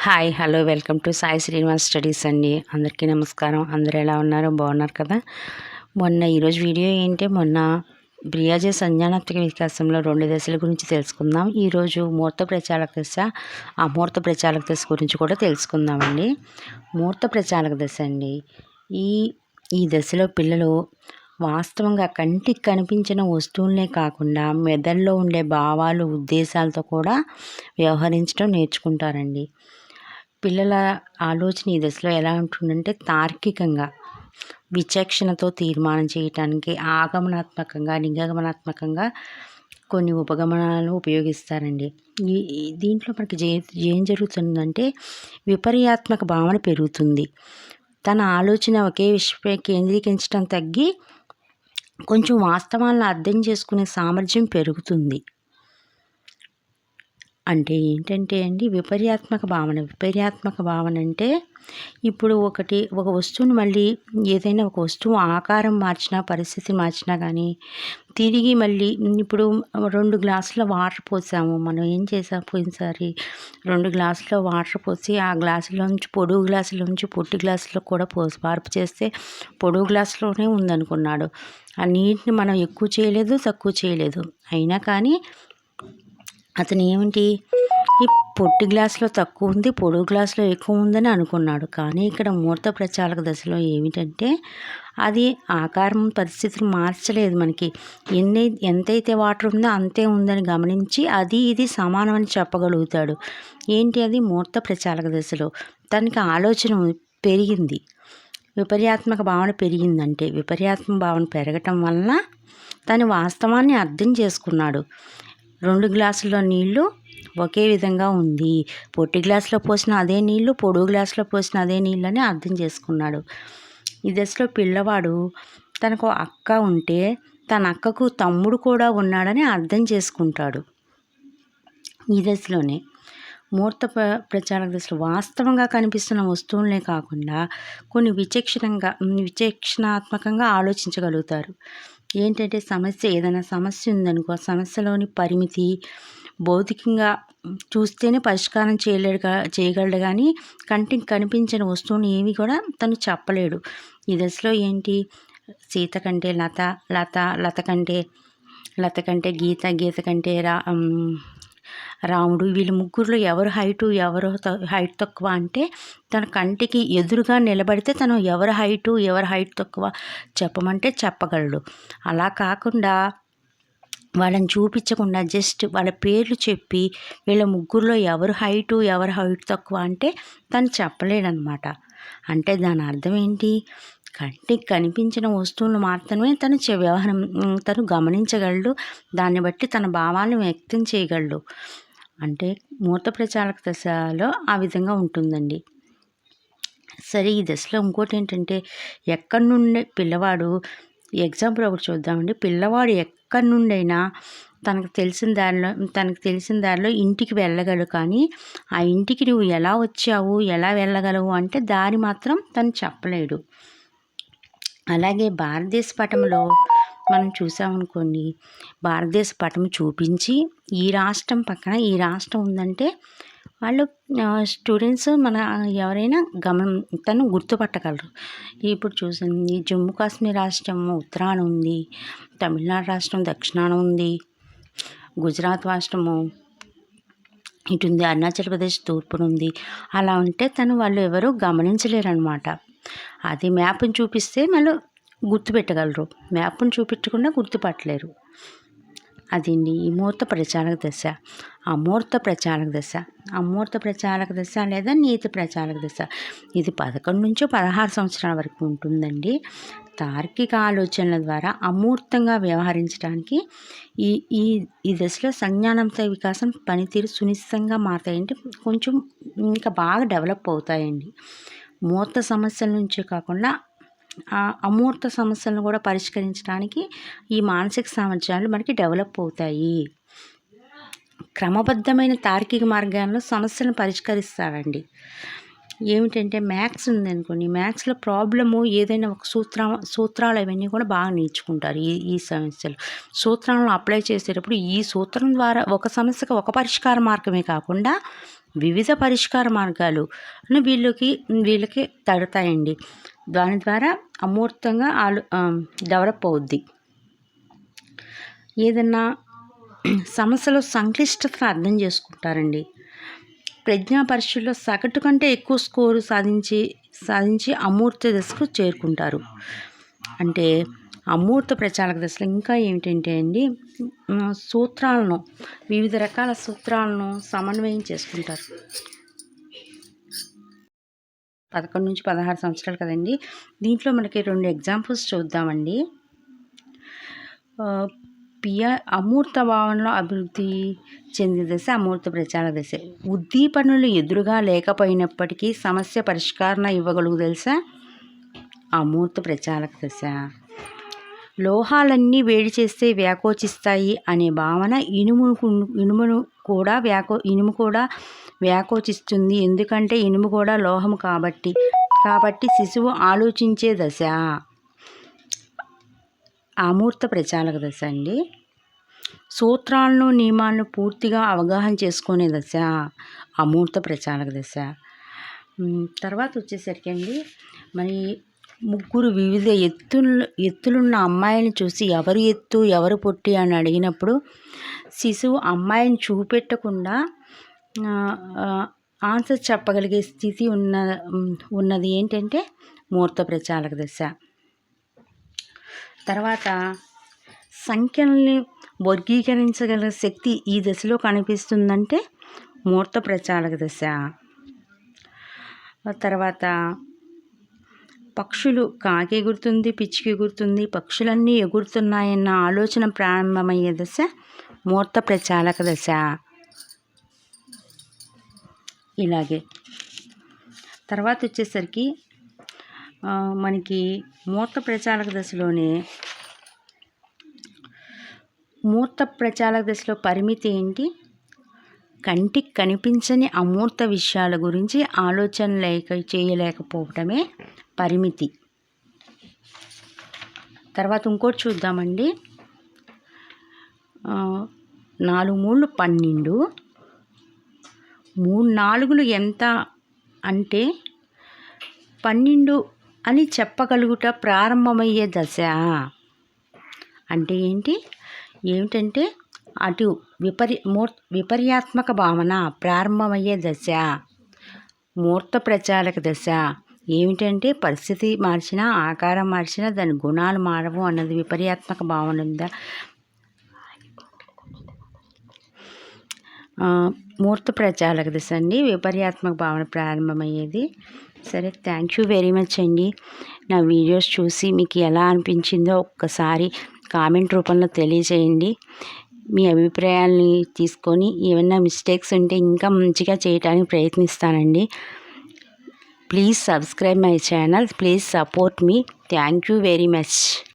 Hi hello welcome to Sai Srinivas studies అండి. అందరికీ నమస్కారం. అందరు ఎలా ఉన్నారు? బాగున్నారు కదా? మొన్న ఈరోజు వీడియో ఏంటి? మొన్న బ్రియాజే సంజానాత్మక వికాసంలో రెండు దశల గురించి తెలుసుకుందాం. ఈరోజు ముహూర్త ప్రచారక దశ అమూర్త ప్రచారక దశ గురించి కూడా తెలుసుకుందామండి. ముహూర్త ప్రచారక దశ అండి. ఈ ఈ దశలో పిల్లలు వాస్తవంగా కంటికి కనిపించిన వస్తువులనే కాకుండా మెదడులో ఉండే భావాలు ఉద్దేశాలతో కూడా వ్యవహరించడం నేర్చుకుంటారండి. పిల్లల ఆలోచన ఈ దశలో ఎలా ఉంటుందంటే తార్కికంగా విచక్షణతో తీర్మానం చేయటానికి ఆగమనాత్మకంగా నిగమనాత్మకంగా కొన్ని ఉపగమనాలను ఉపయోగిస్తారండి. ఈ దీంట్లో మనకి ఏం జరుగుతుందంటే విపర్యాత్మక భావన పెరుగుతుంది. తన ఆలోచన ఒకే విషయపై కేంద్రీకరించడం తగ్గి కొంచెం వాస్తవాలను అర్థం చేసుకునే సామర్థ్యం పెరుగుతుంది. అంటే ఏంటంటే అండి విపర్యాత్మక భావన. విపర్యాత్మక భావన అంటే ఇప్పుడు ఒకటి ఒక వస్తువుని మళ్ళీ ఏదైనా ఒక వస్తువు ఆకారం మార్చినా పరిస్థితి మార్చినా కానీ తిరిగి మళ్ళీ ఇప్పుడు రెండు గ్లాసుల వాటర్ పోసాము. మనం ఏం చేసాం పోయినసారి? రెండు గ్లాసుల వాటర్ పోసి ఆ గ్లాసులోంచి పొడుగు గ్లాసులోంచి పొట్టి గ్లాసులో కూడా పోసి మార్పు చేస్తే పొడుగు గ్లాసులోనే ఉందనుకున్నాడు. ఆ నీటిని మనం ఎక్కువ చేయలేదు తక్కువ చేయలేదు. అయినా కానీ అతను ఏమిటి? ఈ పొట్టి గ్లాసులో తక్కువ ఉంది పొడుగు గ్లాసులో ఎక్కువ ఉందని అనుకున్నాడు. కానీ ఇక్కడ మూర్త ప్రచారక దశలో ఏమిటంటే అది ఆకారం పరిస్థితిని మార్చలేదు మనకి. ఎన్ని ఎంతైతే వాటర్ ఉందో అంతే ఉందని గమనించి అది ఇది సమానమని చెప్పగలుగుతాడు. ఏంటి అది? మూర్త ప్రచారక దశలో. తనకి ఆలోచన పెరిగింది. విపర్యాత్మక భావన పెరిగిందంటే విపర్యాత్మక భావన పెరగటం వలన తను వాస్తవాన్ని అర్థం చేసుకున్నాడు. రెండు గ్లాసుల నీళ్ళు ఒకే విధంగా ఉంది. పొట్టి గ్లాసులో పోసిన అదే నీళ్ళు పొడుగు గ్లాసులో పోసిన అదే నీళ్ళు అని అర్థం చేసుకున్నాడు. ఈ దశలో పిల్లవాడు తనకు అక్క ఉంటే తన అక్కకు తమ్ముడు కూడా ఉన్నాడని అర్థం చేసుకుంటాడు. ఈ దశలోనే మూర్త ప్ర- ప్రచారక దశలో వాస్తవంగా కనిపిస్తున్న వస్తువులనే కాకుండా కొన్ని విచక్షణంగా విచక్షణాత్మకంగా ఆలోచించగలుగుతారు. ఏంటంటే సమస్య ఏదైనా సమస్య ఉందనుకో ఆ సమస్యలోని పరిమితి భౌతికంగా చూస్తేనే పరిష్కారం చేయలేడు చేయగలడు కానీ కంటికి కనిపించిన వస్తువుని ఏవి కూడా తను చెప్పలేడు. ఈ దశలో ఏంటి? సీత కంటే లత లత లత కంటే లత కంటే గీత గీత కంటే రా రాముడు వీళ్ళ ముగ్గురులో ఎవరు హైటు ఎవరు త- హైట్ తక్కువ అంటే తన కంటికి ఎదురుగా నిలబడితే తను ఎవరు హైటు ఎవరు హైట్ తక్కువ చెప్పమంటే చెప్పగలడు. అలా కాకుండా వాళ్ళని చూపించకుండా జస్ట్ వాళ్ళ పేర్లు చెప్పి వీళ్ళ ముగ్గురులో ఎవరు హైటు ఎవరు హైట్ తక్కువ అంటే తను చెప్పలేడనమాట అంటే దాని అర్థం ఏంటి? కంటికి కనిపించిన వస్తువులు మాత్రమే తను వ్యవహారం తను గమనించగలడు. దాన్ని బట్టి తన భావాలను వ్యక్తం చేయగలడు. అంటే మూర్త ప్రచారక దశలో ఆ విధంగా ఉంటుందండి. సరే ఈ దశలో ఇంకోటి ఏంటంటే ఎక్కడి నుండి పిల్లవాడు ఎగ్జాంపుల్ ఒకటి చూద్దామండి. పిల్లవాడు ఎక్కడి నుండైనా తనకు తెలిసిన దారిలో తనకు తెలిసిన దారిలో ఇంటికి వెళ్ళగలడు. కానీ ఆ ఇంటికి నువ్వు ఎలా వచ్చావు ఎలా వెళ్ళగలవు అంటే దారి మాత్రం తను చెప్పలేడు. అలాగే భారతదేశ పటంలో మనం చూసామనుకోండి భారతదేశ పటం చూపించి ఈ రాష్ట్రం పక్కన ఈ రాష్ట్రం ఉందంటే వాళ్ళు స్టూడెంట్స్ మన ఎవరైనా గమనం తను గుర్తుపట్టగలరు. ఇప్పుడు చూసింది జమ్మూ కాశ్మీర్ రాష్ట్రం ఉత్తరాన ఉంది తమిళనాడు రాష్ట్రం దక్షిణాన ఉంది గుజరాత్ రాష్ట్రము ఇటు ఉంది అరుణాచల్ ప్రదేశ్ తూర్పున ఉంది. అలా ఉంటే తను వాళ్ళు ఎవరు గమనించలేరు అనమాట అది మ్యాప్ని చూపిస్తే మళ్ళీ గుర్తుపెట్టగలరు. మ్యాప్ని చూపించకుండా గుర్తుపట్టలేరు. అదండి ఈ మూర్త ప్రచారక దశ. అమూర్త ప్రచారక దశ. అమూర్త ప్రచారక దశ లేదా నీతి ప్రచారక దశ. ఇది పదకొండు నుంచి పదహారు సంవత్సరాల వరకు ఉంటుందండి. తార్కిక ఆలోచనల ద్వారా అమూర్తంగా వ్యవహరించడానికి ఈ ఈ ఈ దశలో సంజ్ఞానంత వికాసం పనితీరు సునిశ్చితంగా మారుతాయంటే కొంచెం ఇంకా బాగా డెవలప్ అవుతాయండి. మూర్త సమస్యల నుంచే కాకుండా ఆ అమూర్త సమస్యలను కూడా పరిష్కరించడానికి ఈ మానసిక సామర్థ్యాలు మనకి డెవలప్ అవుతాయి. క్రమబద్ధమైన తార్కిక మార్గాల్లో సమస్యలను పరిష్కరిస్తారండి. ఏమిటంటే మ్యాథ్స్ ఉందనుకోండి మ్యాథ్స్లో ప్రాబ్లము ఏదైనా ఒక సూత్ర సూత్రాలు అవన్నీ కూడా బాగా నేర్చుకుంటారు ఈ ఈ సమస్యలు. సూత్రాలను అప్లై చేసేటప్పుడు ఈ సూత్రం ద్వారా ఒక సమస్యకు ఒక పరిష్కార మార్గమే కాకుండా వివిధ పరిష్కార మార్గాలు వీళ్ళకి వీళ్ళకి తడతాయండి. దాని ద్వారా అమూర్తంగా ఆలు డెవలప్ అవుద్ది. ఏదన్నా సమస్యలో సంక్లిష్టతను అర్థం చేసుకుంటారండి. ప్రజ్ఞా పరీక్షల్లో సగటు కంటే ఎక్కువ స్కోరు సాధించి సాధించి అమూర్త దశకు చేరుకుంటారు. అంటే అమూర్త ప్రచారక దశలో ఇంకా ఏమిటంటే అండి సూత్రాలను వివిధ రకాల సూత్రాలను సమన్వయం చేసుకుంటారు. పదకొండు నుంచి పదహారు సంవత్సరాలు కదండి. దీంట్లో మనకి రెండు ఎగ్జాంపుల్స్ చూద్దామండి. పియ అమూర్త భావనలో అభివృద్ధి చెందిన దశ అమూర్త ప్రచార దశ. ఉద్దీపనలు ఎదురుగా లేకపోయినప్పటికీ సమస్య పరిష్కారణ ఇవ్వగలుగు తెలుసా అమూర్త ప్రచారక దశ. లోహాలన్నీ వేడి చేస్తే వ్యాకోచిస్తాయి అనే భావన ఇనుము ఇనుమును కూడా వ్యాకో ఇనుము కూడా వ్యాకోచిస్తుంది. ఎందుకంటే ఇనుము కూడా లోహం కాబట్టి కాబట్టి శిశువు ఆలోచించే దశ. ఆమూర్త ప్రచారక దశ అండి. సూత్రాలను నియమాలను పూర్తిగా అవగాహన చేసుకునే దశ అమూర్త ప్రచారక దశ. తర్వాత వచ్చేసరికి అండి మరి ముగ్గురు వివిధ ఎత్తులు ఎత్తులున్న అమ్మాయిని చూసి ఎవరు ఎత్తు ఎవరు పొట్టి అని అడిగినప్పుడు శిశువు అమ్మాయిని చూపెట్టకుండా ఆన్సర్ చెప్పగలిగే స్థితి ఉన్న ఉన్నది ఏంటంటే మూర్త ప్రచారక దశ. తర్వాత సంఖ్యల్ని వర్గీకరించగల శక్తి ఈ దశలో కనిపిస్తుందంటే మూర్త ప్రచారక దశ. తర్వాత పక్షులు కాకి ఎగురుతుంది పిచ్చికి ఎగురుతుంది పక్షులన్నీ ఎగురుతున్నాయన్న ఆలోచన ప్రారంభమయ్యే దశ మూర్త ప్రచారక దశ. ఇలాగే. తర్వాత వచ్చేసరికి మనకి మూర్త ప్రచారక దశలోనే మూర్త ప్రచారక దశలో పరిమితి ఏంటి? కంటికి కనిపించని అమూర్త విషయాల గురించి ఆలోచన లేక చేయలేకపోవటమే పరిమితి. తర్వాత ఇంకోటి చూద్దామండి. నాలుగు మూళ్ళు పన్నెండు. మూడు నాలుగులు ఎంత అంటే పన్నెండు అని చెప్పగలుగుట ప్రారంభమయ్యే దశ. అంటే ఏంటి? ఏమిటంటే అటు విపరి మూర్ విపర్యాత్మక భావన ప్రారంభమయ్యే దశ. మూర్త ప్రచారక దశ. ఏమిటంటే పరిస్థితి మార్చినా ఆకారం మార్చినా దాని గుణాలు మారవు అన్నది విపర్యాత్మక భావన ఉందా మూర్త ప్రచారక దశ అండి. విపర్యాత్మక భావన ప్రారంభమయ్యేది. సరే థ్యాంక్ యూ వెరీ మచ్ అండి. నా వీడియోస్ చూసి మీకు ఎలా అనిపించిందో ఒక్కసారి కామెంట్ రూపంలో తెలియజేయండి. మీ అభిప్రాయాల్ని తీసుకొని ఏమైనా మిస్టేక్స్ ఉంటే ఇంకా మంచిగా చేయడానికి ప్రయత్నిస్తానండి. Please subscribe my channel please support me thank you very much